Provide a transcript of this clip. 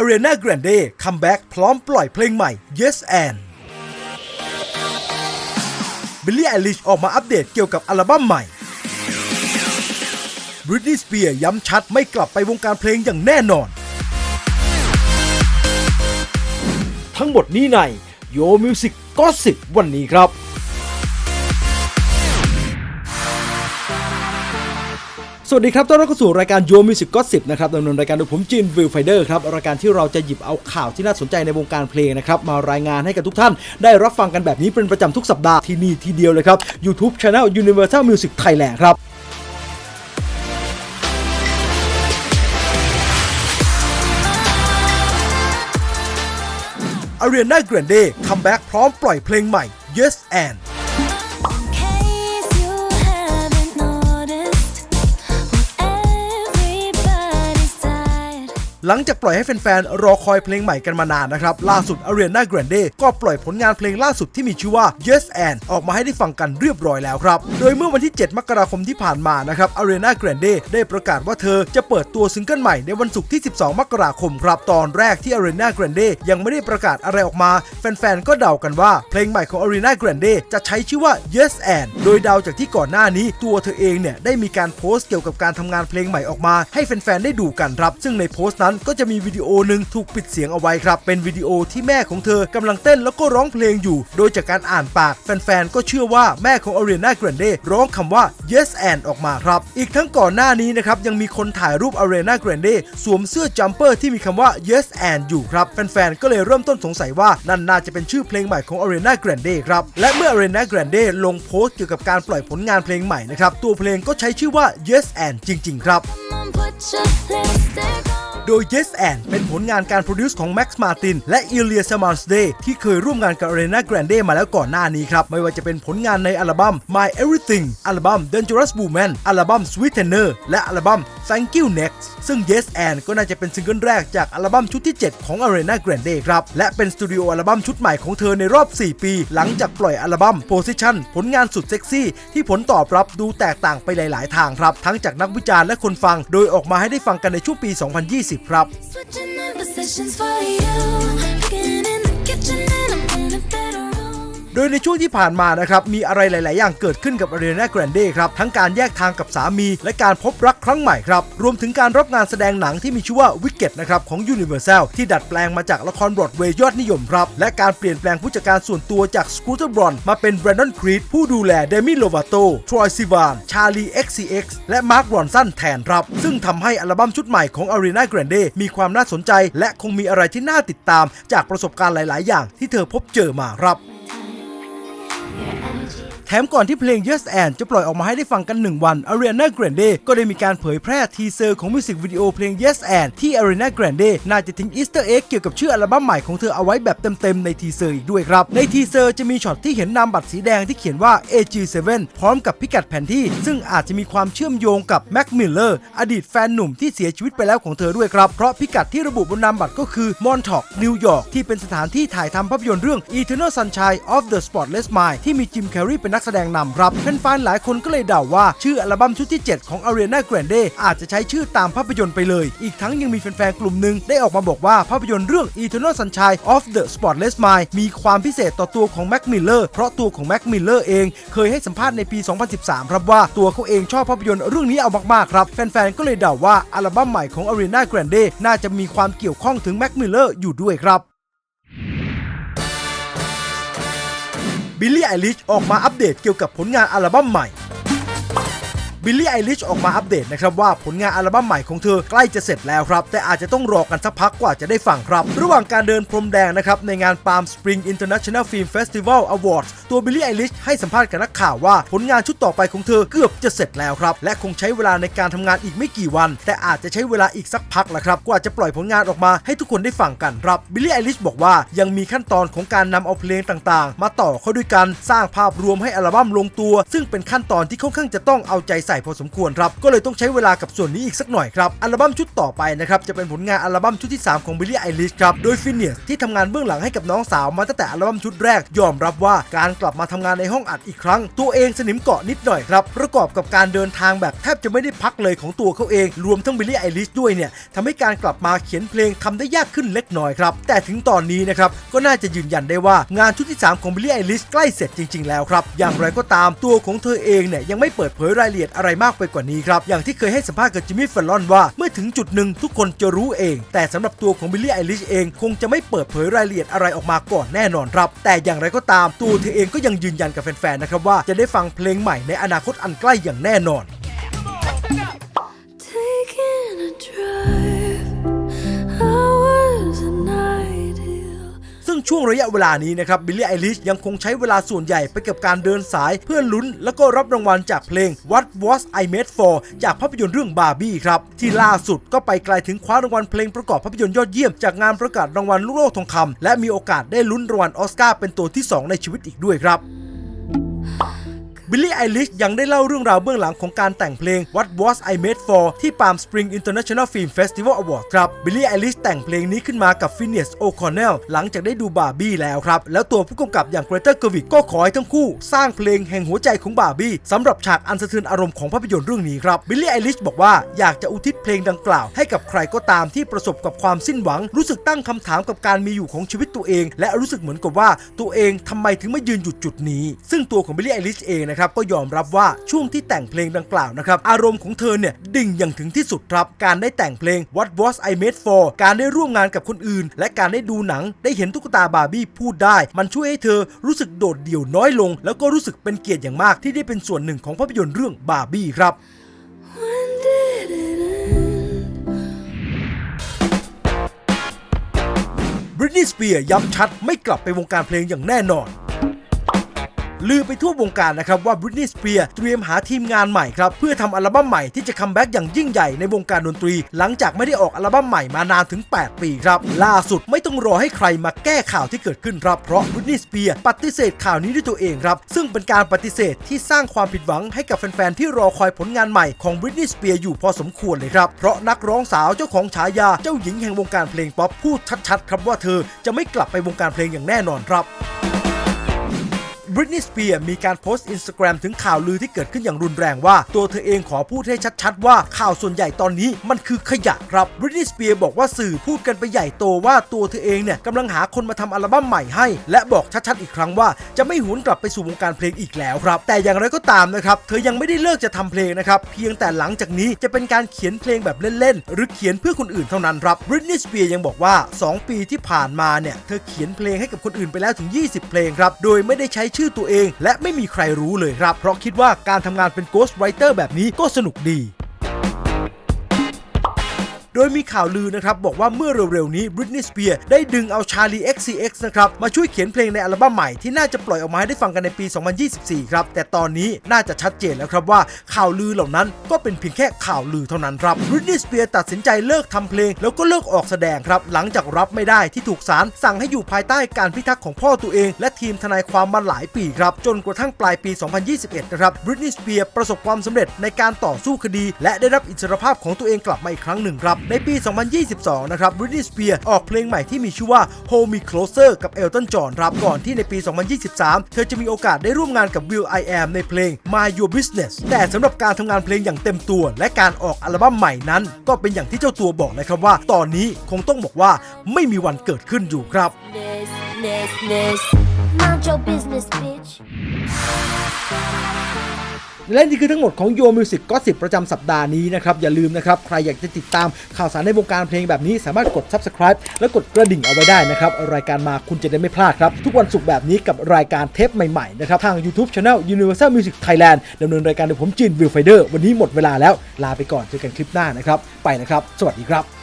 Ariana Grande คัมแบ็กพร้อมปล่อยเพลงใหม่ Yes and บิลลี่ i อลิชออกมาอัปเดตเกี่ยวกับอัลบั้มใหม่บริตนีย์สเปียร์ย้ำชัดไม่กลับไปวงการเพลงอย่างแน่นอน ทั้งหมดนี้ใน Yo Music ก็สิบวันนี้ครับ สวัสดีครับ ต้อนรับเข้าสู่รายการ Yo Music Gossip นะครับดำเนินรายการโดยผมจินวิลไฟเดอร์ครับ รายการที่เราจะหยิบเอาข่าวที่น่าสนใจในวงการเพลงนะครับ มารายงานให้กับทุกท่าน ได้รับฟังกันแบบนี้เป็นประจำทุกสัปดาห์ที่นี่ทีเดียวเลยครับ YouTube Channel Universal Music Thailand ครับ Ariana Grande คัมแบ็กพร้อมปล่อยเพลงใหม่ Yes and หลังจากปล่อยให้แฟนๆ รอคอยเพลงใหม่กันมานานนะครับ ล่าสุด Ariana Grande ก็ปล่อยผลงานเพลงล่าสุดที่มีชื่อว่า Yes and ออกมาให้ได้ฟังกันเรียบร้อยแล้วครับ โดยเมื่อวันที่ 7 มกราคมที่ผ่านมานะครับ Ariana Grande ได้ประกาศว่าเธอจะเปิดตัวซิงเกิลใหม่ในวันศุกร์ที่ 12 มกราคมครับ ตอนแรกที่ Ariana Grande ยังไม่ได้ประกาศอะไรออกมา แฟนๆ ก็เดากันว่าเพลงใหม่ของ Ariana Grande จะใช้ชื่อว่า Yes and โดยเดาจากที่ก่อนหน้านี้ตัวเธอเองเนี่ยได้มีการโพสต์เกี่ยวกับการทำงานเพลงใหม่ออกมา ให้แฟนๆ ได้ดูกันครับ ซึ่งในโพสต์นั้นก็จะมีวิดีโอหนึ่งถูกปิดเสียงเอาไว้ครับ เป็นวิดีโอที่แม่ของเธอกำลังเต้นแล้วก็ร้องเพลงอยู่ โดยจากการอ่านปากแฟนๆ ก็เชื่อว่าแม่ของ Ariana Grande ร้องคำว่า Yes and ออกมาครับ อีกทั้งก่อนหน้านี้นะครับ ยังมีคนถ่ายรูป Ariana Grande สวมเสื้อจัมเปอร์ที่มีคำว่า Yes and อยู่ครับ แฟนๆ ก็เลยเริ่มต้นสงสัยว่านั่นน่าจะเป็นชื่อเพลงใหม่ของ Ariana Grande ครับ และเมื่อ Ariana Grande ลงโพสต์เกี่ยวกับการปล่อยผลงานเพลงใหม่นะครับ ตัวเพลงก็ใช้ชื่อว่า Yes and จริง ๆ ครับ put your lipstick. โดย Yes and เป็นผลงานการโปรดิวซ์ของ Max Martin และ Ilya s a m a n s d a y ที่เคยร่วมงานกับ Ariana Grande มาแล้วก่อนหน้านี้ครับ ไม่ว่าจะเป็นผลงานในอัลบั้ม My Everything อัลบั้ม Dangerous Woman อัลบั้ม Sweet Tenor และอัลบั้ม Thank You Next ซึ่ง Yes and ก็น่าจะเป็นซิงเกิลแรกจากอัลบั้มชุดที่ 7 ของ Ariana Grande ครับ และเป็นสตูดิโออัลบั้มชุดใหม่ของเธอในรอบ 4 ปี หลังจากปล่อยอัลบั้ม Position ผลงานสุดเซ็กซี่ ที่ผลตอบรับดูแตกต่างไปหลาย ๆ ทางครับ ทั้งจากนักวิจารณ์และคนฟัง โดยออกมาให้ได้ฟังกันในช่วงปี 2020ครับ โดยในช่วงที่ผ่านมานะครับมีอะไรหลาย ๆ อย่างเกิดขึ้นกับ Ariana Grande ครับทั้งการแยกทางกับสามี และการพบรักครั้งใหม่ครับรวมถึงการรับงานแสดงหนังที่มีชื่อว่า Wicked นะครับของ Universal ที่ดัดแปลงมาจากละครบรอดเวย์ยอดนิยมครับและการเปลี่ยนแปลงผู้จัดการส่วนตัวจาก Scooter Braun มาเป็น Brandon Creed ผู้ดูแล Demi Lovato Troy Sivan Charlie XCX และ Mark Ronson แทนครับซึ่งทำให้อัลบั้มชุดใหม่ของ Ariana Grande มีความน่าสนใจ และคงมีอะไรที่น่าติดตาม จากประสบการณ์หลาย ๆ อย่างที่เธอพบเจอมาครับ แถมก่อนที่เพลง Yes and จะปล่อยออกมาให้ได้ฟังกัน 1 วัน Ariana Grande ก็ได้มีการเผยแพร่ทีเซอร์ของมิวสิกวิดีโอเพลง Yes and ที่ Ariana Grande น่าจะทิ้งอีสเตอร์เอ็กเกี่ยวกับชื่ออัลบั้มใหม่ของเธอเอาไว้แบบเต็มๆในทีเซอร์อีกด้วยครับ ในทีเซอร์จะมีช็อตที่เห็นนามบัตรสีแดงที่เขียนว่า AG7 พร้อมกับพิกัดแผนที่ ซึ่งอาจจะมีความเชื่อมโยงกับแม็กมิลเลอร์อดีตแฟนหนุ่มที่เสียชีวิตไปแล้วของเธอด้วยครับเพราะพิกัดที่ระบุบนนามบัตรก็คือมอนทอกนิวยอร์กที่เป็นสถานที่ถ่ายทำภาพยนตร์เรื่อง Eternal Sunshine of the Spotless Mind ที่มีจิมแคร์รีเป็นนักแสดงนำครับแฟนๆหลายคนก็เลยเดาว่า ชื่ออัลบั้มชุดที่ 7 ของ Ariana Grande อาจจะใช้ชื่อตามภาพยนตร์ไปเลย อีกทั้งยังมีแฟนๆกลุ่มหนึ่งได้ออกมาบอกว่าภาพยนตร์เรื่อง Eternal Sunshine of the Spotless Mind มีความพิเศษต่อตัวของแม็กมิลเลอร์เพราะตัวของแม็กมิลเลอร์เองเคยให้สัมภาษณ์ในปี 2013 ครับว่าตัวเขาเองชอบภาพยนตร์เรื่องนี้เอามากๆครับ แฟนๆก็เลยเดาว่าอัลบั้มใหม่ของ Ariana Grande น่าจะมีความเกี่ยวข้องถึงแม็กมิลเลอร์อยู่ด้วยครับ บิลลี่ไอริชออกมาอัปเดตเกี่ยวกับผลงานอัลบั้มใหม่ บิลลี่ไอริชออกมาอัปเดตนะครับว่าผลงานอัลบั้มใหม่ของเธอใกล้จะเสร็จแล้วครับ แต่อาจจะต้องรอกันสักพักกว่าจะได้ฟังครับ ระหว่างการเดินพรมแดงนะครับในงาน Palm Spring International Film Festival Awards ตัวบิลลี่ไอริชให้สัมภาษณ์กับนักข่าวว่าผลงานชุดต่อไปของเธอเกือบจะเสร็จแล้วครับ และคงใช้เวลาในการทำงานอีกไม่กี่วัน แต่อาจจะใช้เวลาอีกสักพักแหละครับกว่าจะปล่อยผลงานออกมาให้ทุกคนได้ฟังกันครับบิลลี่ไอริชบอกว่ายังมีขั้นตอนของการนำเอาเพลงต่างๆ มาต่อเข้าด้วยกันสร้างภาพรวมให้อัลบั้มลงตัว ซึ่งเป็นขั้นตอนที่ค่อนข้างจะต้องเอาใจใส่พอสมควรครับ ก็เลยต้องใช้เวลากับส่วนนี้อีกสักหน่อยครับ อัลบั้มชุดต่อไปนะครับจะเป็นผลงานอัลบั้มชุดที่ 3 ของบิลลี่ไอริชครับ โดยฟินเนียสที่ทำงานเบื้องหลังให้กับน้องสาวมาตั้งแต่อัลบั้มชุดแรก ยอมรับว่าการกลับมาทำงานในห้องอัดอีกครั้ง ตัวเองสนิมเกาะนิดหน่อยครับ ประกอบกับการเดินทางแบบแทบจะไม่ได้พักเลยของตัวเขาเอง รวมทั้งบิลลี่ไอริชด้วยเนี่ยทำให้การกลับมาเขียนเพลงทำได้ยากขึ้นเล็กน้อยครับ แต่ถึงตอนนี้นะครับก็น่าจะยืนยันได้ว่างานชุดที่ 3 ของบิลลี่ไอริชใกล้เสร็จจริง ๆ แล้วครับ อย่างไรก็ตามตัวของเธอเองเนี่ยยังไม่เปิดเผยรายละเอียดอะไรมากไปกว่านี้ครับ อย่างที่เคยให้สัมภาษณ์กับจิมมี่ฟลลอนว่า เมื่อถึงจุดหนึ่งทุกคนจะรู้เอง แต่สำหรับตัวของบิลลี่ไอริชเอง คงจะไม่เปิดเผยรายละเอียดอะไรออกมาก่อนแน่นอนครับ แต่อย่างไรก็ตามตัวเธอเองก็ยังยืนยันกับแฟนๆนะครับว่าจะได้ฟังเพลงใหม่ในอนาคตอันใกล้อย่างแน่นอน ช่วงระยะเวลานี้นะครับบิลลี่ไอริชยังคงใช้เวลาส่วนใหญ่ไปกับการเดินสายเพื่อลุ้น แล้วก็รับรางวัลจากเพลง What Was I Made For จากภาพยนตร์เรื่องบาร์บี้ครับที่ล่าสุดก็ไปไกลถึงคว้ารางวัลเพลงประกอบภาพยนตร์ยอดเยี่ยมจากงานประกาศรางวัลลูกโลกทองคำและมีโอกาสได้ลุ้นรางวัลออสการ์เป็นตัวที่ 2 ในชีวิตอีกด้วยครับ บิลลี่ไอริชยังได้เล่าเรื่องราวเบื้องหลังของการแต่งเพลง What Was I Made For ที่ Palm Spring International Film Festival Award ครับบิลลี่ไอริชแต่งเพลงนี้ขึ้นมากับฟินเนสโอคอนเนลหลังจากได้ดูบาร์บี้แล้วครับ แล้วตัวผู้กำกับอย่างเกรเตอร์เกอร์วิกก็ขอให้ทั้งคู่ สร้างเพลงแห่งหัวใจของบาร์บี้สำหรับฉากอันสะเทือนอารมณ์ของภาพยนตร์เรื่องนี้ครับบิลลี่ไอริชบอกว่าอยากจะอุทิศเพลงดังกล่าว ให้กับใครก็ตามที่ประสบกับความสิ้นหวัง รู้สึกตั้งคำถามกับการมีอยู่ของชีวิตตัวเอง และรู้สึกเหมือนกับว่าตัวเองทำไมถึงไม่ยืนอยู่จุดนี้ ซึ่งตัวของบิลลี่ไอริชเองนะครับก็ยอมรับว่าช่วงที่แต่งเพลงดังกล่าวนะครับอารมณ์ของเธอเนี่ยดิ่งอย่างถึงที่สุดครับ การได้แต่งเพลง What Was I Made For การได้ร่วมงานกับคนอื่น และการได้ดูหนัง ได้เห็นตุ๊กตาบาร์บี้พูดได้ มันช่วยให้เธอรู้สึกโดดเดี่ยวน้อยลง แล้วก็รู้สึกเป็นเกียรติอย่างมากที่ได้เป็นส่วนหนึ่งของภาพยนตร์เรื่องบาร์บี้ครับ บริตนีย์สเปียร์ย้ำชัดไม่กลับไปวงการเพลงอย่างแน่นอน ลือไปทั่ววงการนะครับว่าบริตนีย์สเปียร์เตรียมหาทีมงานใหม่ครับ เพื่อทำอัลบั้มใหม่ที่จะคัมแบ็กอย่างยิ่งใหญ่ในวงการดนตรี หลังจากไม่ได้ออกอัลบั้มใหม่มานานถึง 8 ปีครับ ล่าสุดไม่ต้องรอให้ใครมาแก้ข่าวที่เกิดขึ้นครับ เพราะบริตนีย์สเปียร์ปฏิเสธข่าวนี้ด้วยตัวเองครับ ซึ่งเป็นการปฏิเสธที่สร้างความผิดหวังให้กับแฟนๆที่รอคอยผลงานใหม่ของบริตนีย์สเปียร์อยู่พอสมควรเลยครับเพราะนักร้องสาวเจ้าของฉายาเจ้าหญิงแห่งวงการเพลงป๊อปพูดชัดๆครับว่าเธอจะไม่กลับไปวงการเพลงอย่างแน่นอนครับ บริตนีย์สเปียร์มีการโพสต์อินสตาแกรมถึงข่าวลือที่เกิดขึ้นอย่างรุนแรงว่า ตัวเธอเองขอพูดให้ชัดๆ ว่าข่าวส่วนใหญ่ตอนนี้มันคือขยะครับบริตนีย์สเปียร์บอกว่าสื่อพูดกันไปใหญ่โตว่าตัวเธอเองเนี่ยกำลังหาคนมาทำอัลบั้มใหม่ให้ และบอกชัดๆอีกครั้งว่าจะไม่หวนกลับไปสู่วงการเพลงอีกแล้วครับ แต่อย่างไรก็ตามนะครับเธอยังไม่ได้เลิกจะทำเพลงนะครับเพียงแต่หลังจากนี้จะเป็นการเขียนเพลงแบบเล่นๆหรือเขียนเพื่อคนอื่นเท่านั้นครับบริตนีย์สเปียร์ยังบอกว่า 2 ปีที่ผ่านมาเนี่ยเธอเขียนเพลงให้กับคนอื่นไปแล้วถึง 20 เพลงครับโดยไม่ได้ใช้ชอตัวเอง และไม่มีใครรู้เลยครับ เพราะคิดว่าการทำงานเป็น Ghost Writer แบบนี้ก็สนุกดี โดยมีข่าวลือนะครับบอกว่าเมื่อเร็วๆนี้ Britney Spears ได้ดึงเอา Charlie XCX นะครับมาช่วยเขียนเพลงในอัลบั้มใหม่ที่น่าจะปล่อยออกมาให้ได้ฟังกันในปี 2024 ครับ แต่ตอนนี้น่าจะชัดเจนแล้วครับว่าข่าวลือเหล่านั้นก็เป็นเพียงแค่ข่าวลือเท่านั้นครับ Britney Spears ตัดสินใจเลิกทำเพลง แล้วก็เลิกออกแสดงครับหลังจากรับไม่ได้ที่ถูกศาลสั่งให้อยู่ภายใต้การพิทักษ์ของพ่อตัวเอง และทีมทนายความมาหลายปีครับจนกระทั่งปลายปี 2021 นะครับ Britney Spears ประสบความสำเร็จในการต่อสู้คดี และได้รับอิสรภาพของตัวเองกลับมาอีกครั้งหนึ่งครับในปี 2022 นะครับ Britney Spears ออกเพลงใหม่ที่มีชื่อว่า Hold Me Closer กับ Elton John ครับก่อนที่ในปี 2023 เธอจะมีโอกาสได้ร่วมงานกับ Will I Am ในเพลง My Your Business แต่สำหรับการทำงานเพลงอย่างเต็มตัว และการออกอัลบั้มใหม่นั้น ก็เป็นอย่างที่เจ้าตัวบอกเลยครับว่า ตอนนี้คงต้องบอกว่าไม่มีวันเกิดขึ้นอยู่ครับ Business, business. Mind your business, bitch. และนี่คือทั้งหมดของโยมิวสิกก็สิบประจำสัปดาห์นี้นะครับ อย่าลืมนะครับ ใครอยากจะติดตามข่าวสารในวงการเพลงแบบนี้สามารถกด subscribe และกดกระดิ่งเอาไว้ได้นะครับ รายการมาคุณจะได้ไม่พลาดครับ ทุกวันศุกร์แบบนี้กับรายการเทปใหม่ๆนะครับ ทาง YouTube Channel Universal Music Thailand ดำเนินรายการโดยผมจินวิวไฟเดอร์วันนี้หมดเวลาแล้วลาไปก่อนเจอกันคลิปหน้านะครับไปนะครับ สวัสดีครับ